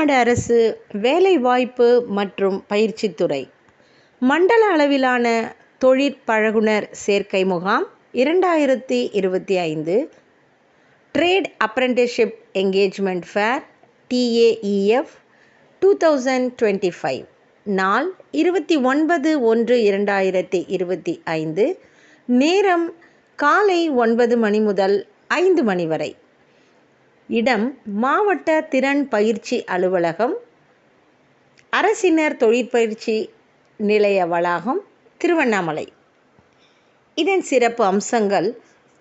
தமிழ்நாடு அரசு வேலைவாய்ப்பு மற்றும் பயிற்சித்துறை. மண்டல அளவிலான தொழிற்பழகுனர் சேர்க்கை முகாம் இரண்டாயிரத்தி இருபத்தி ஐந்து. Trade apprenticeship engagement fair TAEF two thousand twenty five நாள் இருபத்தி ஒன்பது ஒன்று இரண்டாயிரத்தி இருபத்தி ஐந்து. நேரம் காலை ஒன்பது மணி முதல் ஐந்து மணி வரை. இடம் மாவட்ட திறன் பயிற்சி அலுவலகம் அரசினர் தொழிற்பயிற்சி நிலைய வளாகம் திருவண்ணாமலை. இதன் சிறப்பு அம்சங்கள்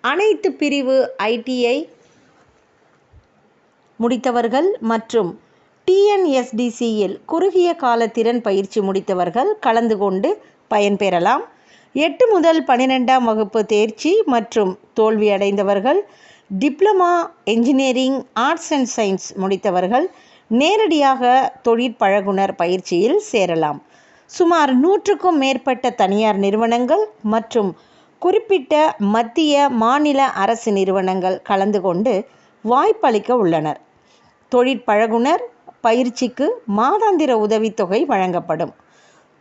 அனைத்து பிரிவு ஐடிஐ முடித்தவர்கள் மற்றும் டிஎன்எஸ்டிசியில் குறுகிய கால திறன் பயிற்சி முடித்தவர்கள் கலந்து கொண்டு பயன்பெறலாம். எட்டு முதல் பன்னிரெண்டாம் வகுப்பு தேர்ச்சி மற்றும் தோல்வியடைந்தவர்கள் diploma engineering arts and science முடித்தவர்கள் நேரடியாக தொழிற்பழகுனர் பயிற்சியில் சேரலாம். சுமார் நூற்றுக்கும் மேற்பட்ட தனியார் நிறுவனங்கள் மற்றும் குறிப்பிட்ட மத்திய மாநில அரசு நிறுவனங்கள் கலந்து கொண்டு வாய்ப்பளிக்க உள்ளனர். தொழிற்பழகுனர் பயிற்சிக்கு மாதாந்திர உதவித்தொகை வழங்கப்படும்.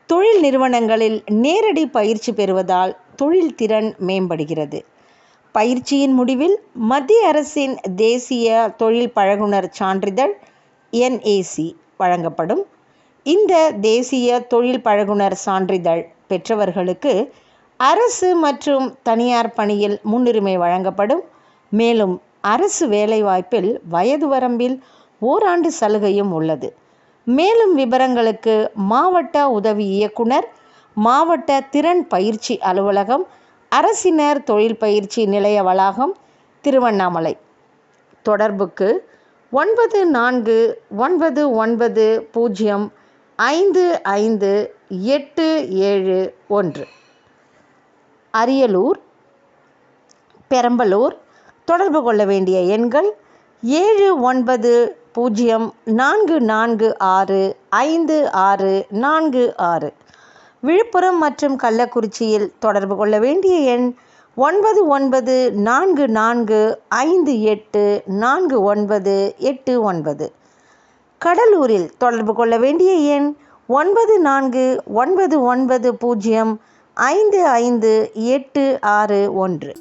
தொழில் நிறுவனங்களில் நேரடி பயிற்சி பெறுவதால் தொழில் திறன் மேம்படுகிறது. பயிற்சியின் முடிவில் மத்திய அரசின் தேசிய தொழில் பழகுனர் சான்றிதழ் என்ஏசி வழங்கப்படும். இந்த தேசிய தொழில் பழகுனர் சான்றிதழ் பெற்றவர்களுக்கு அரசு மற்றும் தனியார் பணியில் முன்னுரிமை வழங்கப்படும். மேலும் அரசு வேலைவாய்ப்பில் வயது வரம்பில் ஓராண்டு சலுகையும் உள்ளது. மேலும் விவரங்களுக்கு மாவட்ட உதவி இயக்குனர் மாவட்ட திறன் பயிற்சி அலுவலகம் அரசினர் தொழில் பயிற்சி நிலைய வளாகம் திருவண்ணாமலை. தொடர்புக்கு ஒன்பது நான்கு ஒன்பது ஒன்பது பூஜ்ஜியம் ஐந்து ஐந்து எட்டு ஏழு ஒன்று. அரியலூர் பெரம்பலூர் தொடர்பு கொள்ள வேண்டிய எண்கள் ஏழு ஒன்பது பூஜ்ஜியம் நான்கு நான்கு ஆறு ஐந்து ஆறு நான்கு ஆறு. விழுப்புரம் மற்றும் கள்ளக்குறிச்சியில் தொடர்பு கொள்ள வேண்டிய எண் ஒன்பது ஒன்பது நான்கு நான்கு ஐந்து எட்டு நான்கு ஒன்பது எட்டு ஒன்பது. கடலூரில் தொடர்பு கொள்ள வேண்டிய எண் ஒன்பது நான்கு ஒன்பது ஒன்பது பூஜ்ஜியம் ஐந்து ஐந்து எட்டு ஆறு ஒன்று.